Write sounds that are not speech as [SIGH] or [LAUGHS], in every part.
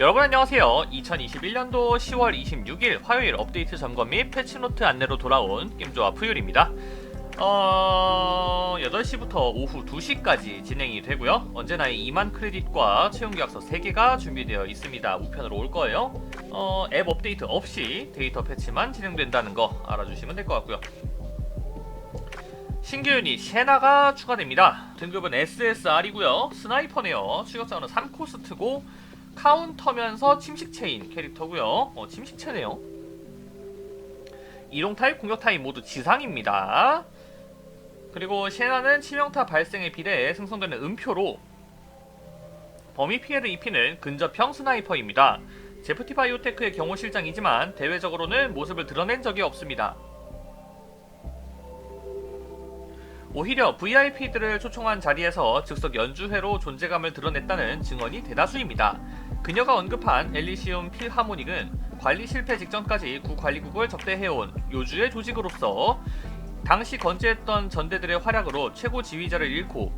여러분 안녕하세요. 2021년도 10월 26일 화요일 업데이트 점검 및 패치노트 안내로 돌아온 게임조합 푸율입니다. 어... 8시부터 오후 2시까지 진행이 되고요. 언제나 2만 크레딧과 채용 계약서 3개가 준비되어 있습니다. 우편으로 올 거예요. 어, 앱 업데이트 없이 데이터 패치만 진행된다는 거 알아주시면 될 것 같고요. 신규 유닛 셰나가 추가됩니다. 등급은 SSR이고요. 스나이퍼네요. 추격자는 3코스트고 카운터면서 침식체인 캐릭터고요. 어, 침식체네요. 이동 타입, 공격 타입 모두 지상입니다. 그리고 셰나는 치명타 발생에 비례해 생성되는 음표로 범위 피해를 입히는 근접형 스나이퍼입니다. 제프티 바이오테크의 경호 실장이지만 대외적으로는 모습을 드러낸 적이 없습니다. 오히려 VIP들을 초청한 자리에서 즉석 연주회로 존재감을 드러냈다는 증언이 대다수입니다. 그녀가 언급한 엘리시움 필하모닉은 관리 실패 직전까지 구 관리국을 접대해온 요주의 조직으로서 당시 건재했던 전대들의 활약으로 최고 지휘자를 잃고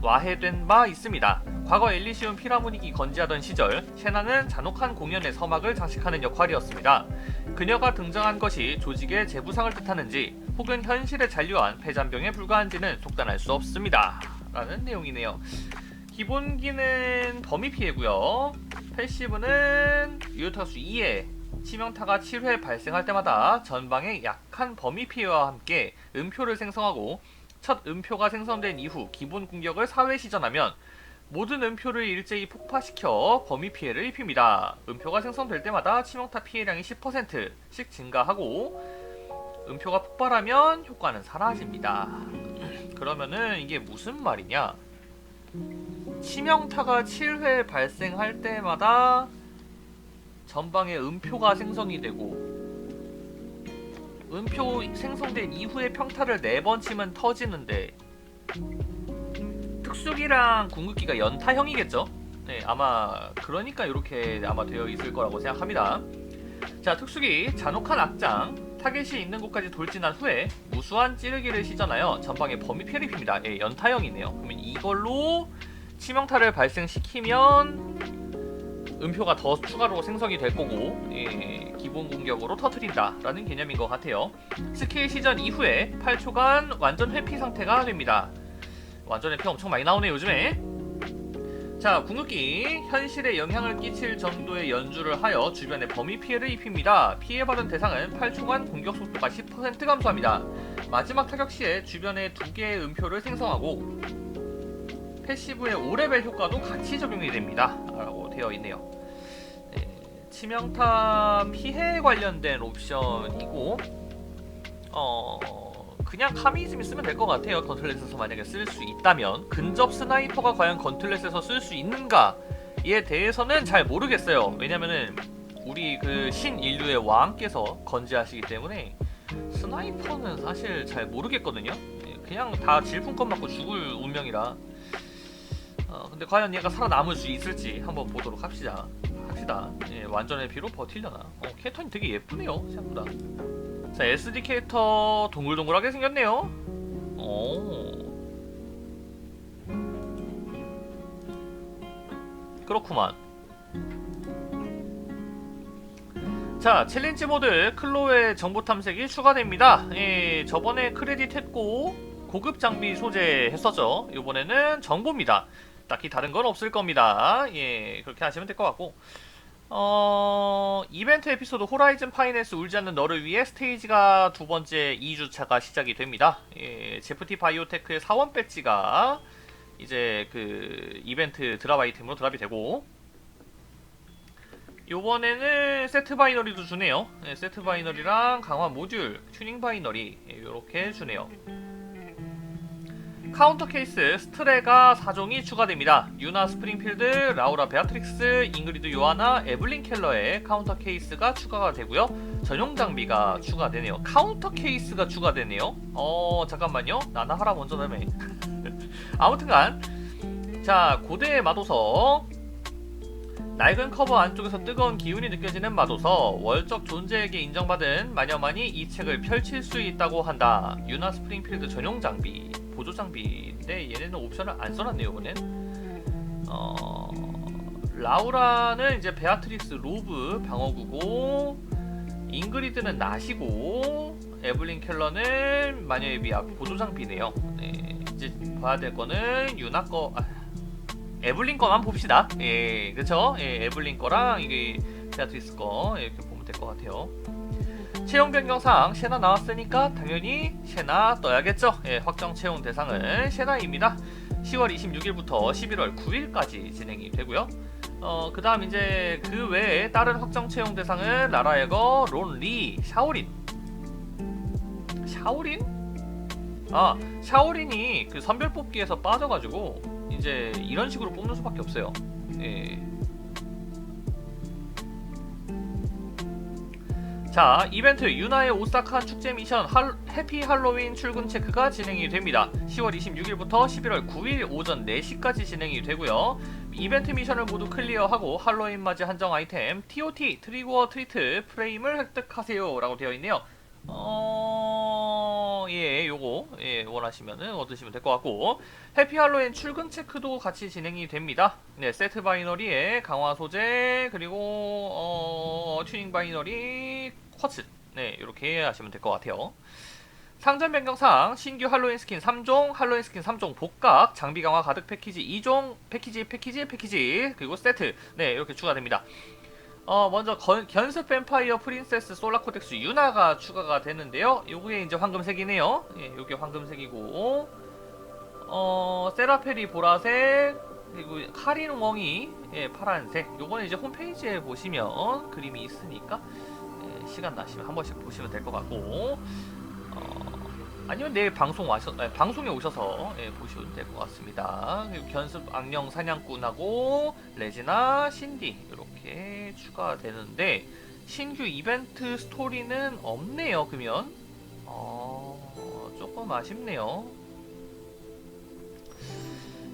와해된 바 있습니다. 과거 엘리시움 필하모닉이 건재하던 시절 셰나는 잔혹한 공연의 서막을 장식하는 역할이었습니다. 그녀가 등장한 것이 조직의 재부상을 뜻하는지 혹은 현실에 잔류한 폐잔병에 불과한지는 속단할 수 없습니다. 라는 내용이네요. 기본기는 범위 피해고요. 패시브는 유효타수 2에 치명타가 7회 발생할 때마다 전방에 약한 범위 피해와 함께 음표를 생성하고 첫 음표가 생성된 이후 기본 공격을 4회 시전하면 모든 음표를 일제히 폭파시켜 범위 피해를 입힙니다. 음표가 생성될 때마다 치명타 피해량이 10%씩 증가하고 음표가 폭발하면 효과는 사라집니다. 그러면은 이게 무슨 말이냐? 치명타가 7회 발생할 때마다 전방에 음표가 생성이 되고 음표 생성된 이후에 평타를 4번 치면 터지는데 특수기랑 궁극기가 연타형이겠죠? 네, 아마 그러니까 이렇게 아마 되어 있을 거라고 생각합니다. 자, 특수기 잔혹한 악장 타겟이 있는 곳까지 돌진한 후에 무수한 찌르기를 시전하여 전방에 범위 피해를 입힙니다. 예, 연타형이네요. 그러면 이걸로 치명타를 발생시키면 음표가 더 추가로 생성이 될 거고 예, 기본 공격으로 터트린다 라는 개념인 것 같아요. 스킬 시전 이후에 8초간 완전 회피 상태가 됩니다. 완전 회피 엄청 많이 나오네 요즘에. 자 궁극기. 현실에 영향을 끼칠 정도의 연주를 하여 주변에 범위 피해를 입힙니다. 피해받은 대상은 8초간 공격 속도가 10% 감소합니다. 마지막 타격 시에 주변에 두 개의 음표를 생성하고 패시브의 5레벨 효과도 같이 적용이 됩니다. 라고 되어 있네요. 네, 치명타 피해 관련된 옵션이고 어 그냥 카미즘이 쓰면 될 것 같아요. 건틀렛에서 만약에 쓸 수 있다면 근접 스나이퍼가 과연 건틀렛에서 쓸 수 있는가에 대해서는 잘 모르겠어요. 왜냐면은 우리 그 신인류의 왕께서 건재하시기 때문에 스나이퍼는 사실 잘 모르겠거든요. 네, 그냥 다 질풍권 맞고 죽을 운명이라 어, 근데 과연 얘가 살아남을 수 있을지 한번 보도록 합시다. 합시다. 예, 완전의 비로 버틸려나? 어, 캐릭터는 되게 예쁘네요, 생각보다. 자, SD 캐릭터 동글동글하게 생겼네요. 오. 그렇구만. 자, 챌린지 모드 클로의 정보 탐색이 추가됩니다. 예, 저번에 크레딧 했고 고급 장비 소재 했었죠. 이번에는 정보입니다. 딱히 다른 건 없을 겁니다. 예, 그렇게 하시면 될 것 같고. 어, 이벤트 에피소드 호라이즌 파이낸스 울지 않는 너를 위해 스테이지가 두 번째 2주차가 시작이 됩니다. 예, 제프티 바이오테크의 사원 배지가 이제 그 이벤트 드랍 아이템으로 드랍이 되고 요번에는 세트 바이너리도 주네요. 예, 세트 바이너리랑 강화 모듈, 튜닝 바이너리 이렇게 예, 주네요. 카운터 케이스 스트레가 4종이 추가됩니다. 유나 스프링필드, 라우라 베아트릭스, 잉그리드 요하나, 에블린 켈러의 카운터 케이스가 추가가 되고요. 전용 장비가 추가되네요. 카운터 케이스가 추가되네요. 어 잠깐만요. 나나 하라 먼저 다음에. [LAUGHS] 아무튼간 자 고대의 마도서 낡은 커버 안쪽에서 뜨거운 기운이 느껴지는 마도서 월적 존재에게 인정받은 마녀만이 이 책을 펼칠 수 있다고 한다. 유나 스프링필드 전용 장비 보조 장비인데 얘네는 옵션을 안 써놨네요 이번엔 어 라우라는 이제 베아트리스 로브 방어구고 잉그리드는 나시고 에블린 켈러는 마녀의 비약 보조 장비네요. 네, 이제 봐야 될 거는 유나 거 아, 에블린 거만 봅시다. 예, 그렇죠? 예, 에블린 거랑 이게 베아트리스 거 이렇게 보면 될 것 같아요. 채용 변경상 셰나 나왔으니까 당연히 셰나 떠야겠죠. 예, 확정 채용 대상은 셰나입니다. 10월 26일부터 11월 9일까지 진행이 되고요. 어, 그 다음 이제 그 외에 다른 확정 채용 대상은 라라에거, 론리, 샤오린. 샤오린? 아, 샤오린이 그 선별 뽑기에서 빠져가지고 이제 이런 식으로 뽑는 수밖에 없어요. 예. 자, 이벤트 유나의 오사카 축제 미션 할, 해피 할로윈 출근 체크가 진행이 됩니다. 10월 26일부터 11월 9일 오전 4시까지 진행이 되고요. 이벤트 미션을 모두 클리어하고 할로윈 맞이 한정 아이템 TOT 트리거 트리트 프레임을 획득하세요 라고 되어 있네요. 어, 예, 요거 예, 원하시면은 얻으시면 될 것 같고 해피 할로윈 출근 체크도 같이 진행이 됩니다. 네, 세트 바이너리에 강화 소재 그리고 어, 튜닝 바이너리 쿼츠 네, 이렇게 하시면 될 것 같아요. 상점 변경상 신규 할로윈 스킨 3종, 할로윈 스킨 3종 복각, 장비 강화 가득 패키지 2종, 패키지, 패키지, 패키지, 그리고 세트. 네, 이렇게 추가됩니다. 어, 먼저 건, 견습 뱀파이어 프린세스 솔라 코덱스 유나가 추가가 되는데요. 요게 이제 황금색이네요. 예, 요게 황금색이고, 어, 세라페리 보라색, 그리고 카린 웡이 예, 파란색. 요거는 이제 홈페이지에 보시면 그림이 있으니까 예, 시간 나시면 한 번씩 보시면 될 것 같고, 어, 아니면 내일 방송 와서 아니, 방송에 오셔서 예, 보시면 될 것 같습니다. 견습 악령 사냥꾼하고 레지나 신디 이렇게 추가되는데 신규 이벤트 스토리는 없네요. 그러면 어, 조금 아쉽네요.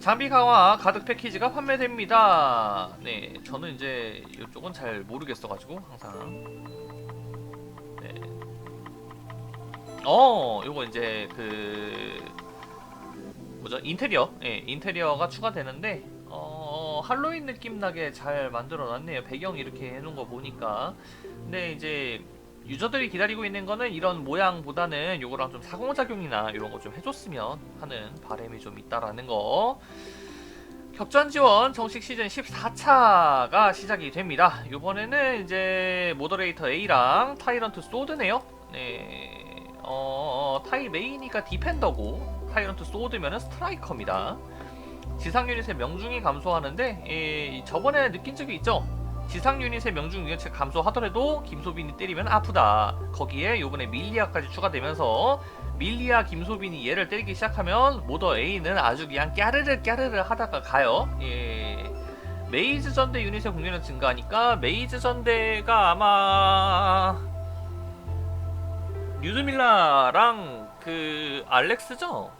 장비 강화 가득 패키지가 판매됩니다. 네, 저는 이제 이쪽은 잘 모르겠어가지고 항상 어, 요거 이제 그 뭐죠? 인테리어, 예, 인테리어가 추가되는데 어, 할로윈 느낌 나게 잘 만들어 놨네요. 배경 이렇게 해 놓은 거 보니까. 근데 이제 유저들이 기다리고 있는 거는 이런 모양보다는 요거랑 좀 상호작용이나 이런 거 좀 해줬으면 하는 바람이 좀 있다라는 거. 격전 지원 정식 시즌 14차가 시작이 됩니다. 이번에는 이제 모더레이터 A랑 타이런트 소드네요. 네, 어, 타이 메이니까 디펜더고 타이런트 소드면은 스트라이커입니다. 지상 유닛의 명중이 감소하는데 예, 저번에 느낀 적이 있죠. 지상 유닛의 명중 유닛이 감소하더라도 김소빈이 때리면 아프다. 거기에 요번에 밀리아까지 추가되면서 밀리아 김소빈이 얘를 때리기 시작하면 모더 A는 아주 그냥 까르르 까르르 하다가 가요. 예. 메이즈 전대 유닛의 공격력 증가하니까 메이즈 전대가 아마 뉴드밀라랑 그 알렉스죠?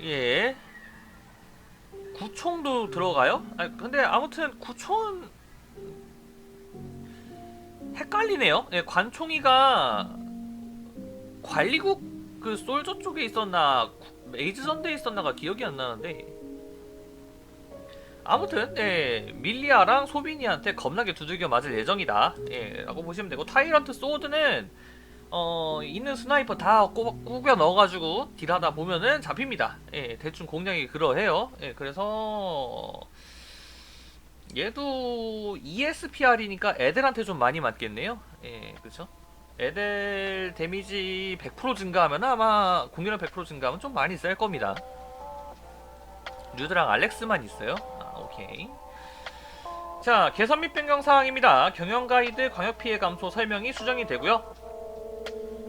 예. 구총도 들어가요? 아 근데 아무튼 구총은 헷갈리네요. 예, 관총이가 관리국 그 솔저 쪽에 있었나 메이즈 선대에 있었나가 기억이 안 나는데 아무튼 예, 밀리아랑 소비니한테 겁나게 두들겨 맞을 예정이다. 예, 라고 보시면 되고 타이런트 소드는 어, 있는 스나이퍼 다 꾸, 꾸겨 넣어가지고 딜하다 보면은 잡힙니다. 예, 대충 공략이 그러해요. 예, 그래서 얘도 ESPR이니까 애들한테 좀 많이 맞겠네요. 예, 그렇죠? 애들 데미지 100% 증가하면 아마 공격력 100% 증가하면 좀 많이 셀 겁니다. 뉴드랑 알렉스만 있어요. 아, 오케이. 자, 개선 및 변경 사항입니다. 경영 가이드 광역 피해 감소 설명이 수정이 되고요.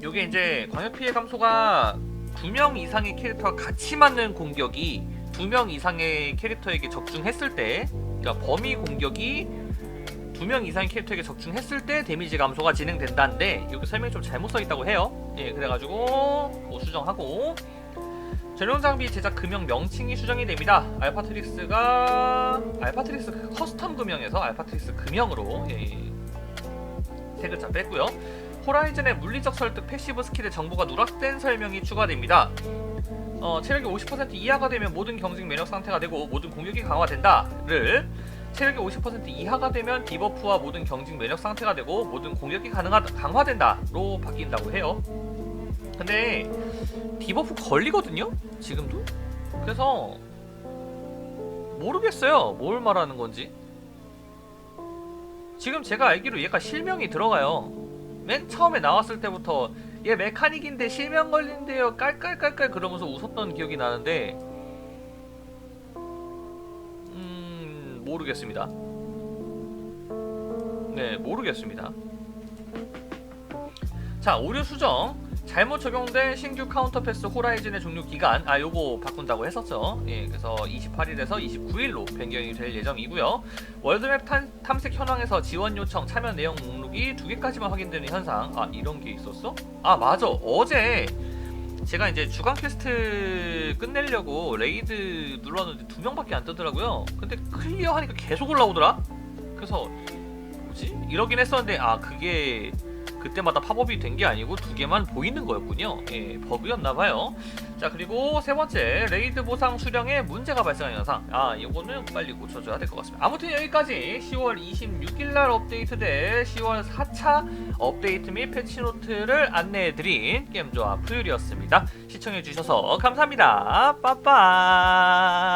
요게 이제 광역 피해 감소가 두 명 이상의 캐릭터가 같이 맞는 공격이 두 명 이상의 캐릭터에게 적중했을 때, 그러니까 범위 공격이 두 명 이상의 캐릭터에게 적중했을 때 데미지 감소가 진행된다는데 여기 설명이 좀 잘못 써 있다고 해요. 예, 그래 가지고 뭐 수정하고 전용 장비 제작 금형 명칭이 수정이 됩니다. 알파트릭스가 알파트릭스 그 커스텀 금형에서 알파트릭스 금형으로 예, 세 글자 뺐고요. 호라이즌의 물리적 설득 패시브 스킬의 정보가 누락된 설명이 추가됩니다. 어, 체력이 50% 이하가 되면 모든 경직 면역 상태가 되고 모든 공격이 강화된다를 체력이 50% 이하가 되면 디버프와 모든 경직 면역 상태가 되고 모든 공격이 가능하 강화된다로 바뀐다고 해요. 근데 디버프 걸리거든요? 지금도? 그래서 모르겠어요. 뭘 말하는 건지. 지금 제가 알기로 얘가 실명이 들어가요. 맨 처음에 나왔을 때부터 얘 메카닉인데 실명 걸린대요. 깔깔깔깔 그러면서 웃었던 기억이 나는데 음 모르겠습니다. 네 모르겠습니다. 자 오류 수정 잘못 적용된 신규 카운터 패스 호라이즌의 종료 기간. 아 요거 바꾼다고 했었죠. 예 그래서 28일에서 29일로 변경이 될 예정이고요. 월드맵 탐, 탐색 현황에서 지원 요청 참여 내용 목록이 두 개까지만 확인되는 현상. 아 이런 게 있었어? 아 맞아. 어제 제가 이제 주간 퀘스트 끝내려고 레이드 눌렀는데 두 명밖에 안 뜨더라고요. 근데 클리어 하니까 계속 올라오더라? 그래서 뭐지? 이러긴 했었는데 아 그게 그때마다 팝업이 된 게 아니고 두 개만 보이는 거였군요. 예, 버그였나봐요. 자, 그리고 세 번째, 레이드 보상 수령에 문제가 발생한 현상. 아, 이거는 빨리 고쳐줘야 될 것 같습니다. 아무튼 여기까지 10월 26일날 업데이트될 10월 4차 업데이트 및 패치노트를 안내해드린 게임조합 푸율이었습니다. 시청해주셔서 감사합니다. 빠빠이.